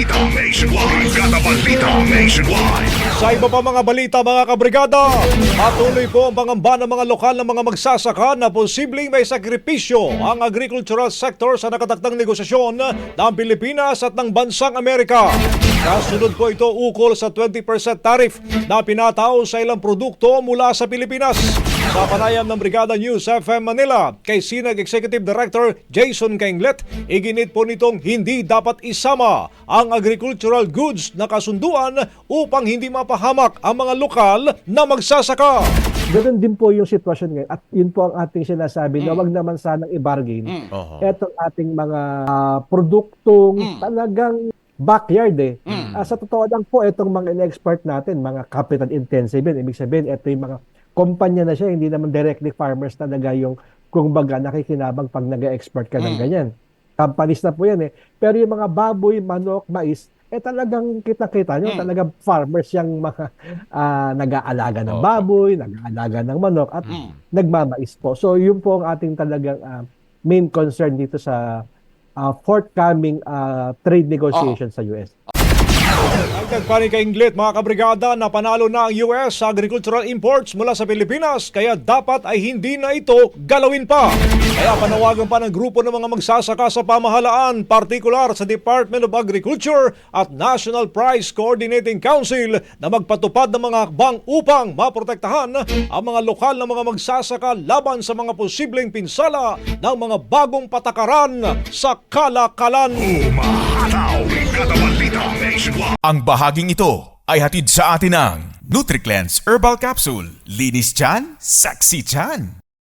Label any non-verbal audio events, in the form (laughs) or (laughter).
balita nationwide. Brigada balita nationwide. Sa iba pa mga balita mga kabrigada, patuloy po ang pangamba ng mga lokal na mga magsasaka na posibleng may sakripisyo ang agricultural sector sa nakatakdang negosasyon ng Pilipinas at ng bansang Amerika. Kasunod po ito ukol sa 20% tariff na pinataw sa ilang produkto mula sa Pilipinas. Sa panayam ng Brigada News FM Manila, kay Sinag Executive Director Jason Kainglet, iginit po nitong hindi dapat isama ang agricultural goods na kasunduan upang hindi mapahamak ang mga lokal na magsasaka. Ganun din po yung sitwasyon ngayon. At yun po ang ating sinasabi na wag naman sanang i-bargain. Etong ating mga ah, produktong talagang backyard eh. Ah, sa totoo lang po, itong mga in-export natin, mga capital intensive yun. Ibig sabihin, ito yung mga kumpanya na siya, hindi naman directly farmers talaga yung kung baga nakikinabang pag nag-export ka ng ganyan. Companies na po yan eh. Pero yung mga baboy, manok, mais, eh talagang kita-kita nyo, talagang farmers yung mga (laughs) ah, nag-aalaga ng baboy, nag-aalaga ng manok at nagmamais po. So yun po ang ating talagang ah, main concern dito sa ah, forthcoming ah, trade negotiations sa US. Dagdag pa rin kay Inglet mga kabrigada na panalo na ang US sa agricultural imports mula sa Pilipinas kaya dapat ay hindi na ito galawin pa. Kaya panawagan pa ng grupo ng mga magsasaka sa pamahalaan, partikular sa Department of Agriculture at National Price Coordinating Council na magpatupad ng mga hakbang upang maprotektahan ang mga lokal na mga magsasaka laban sa mga posibleng pinsala ng mga bagong patakaran sa kalakalan. Umahataw. Ang bahaging ito ay hatid sa atin ng NutriCleanse Herbal Capsule. Linis chan, saksi chan.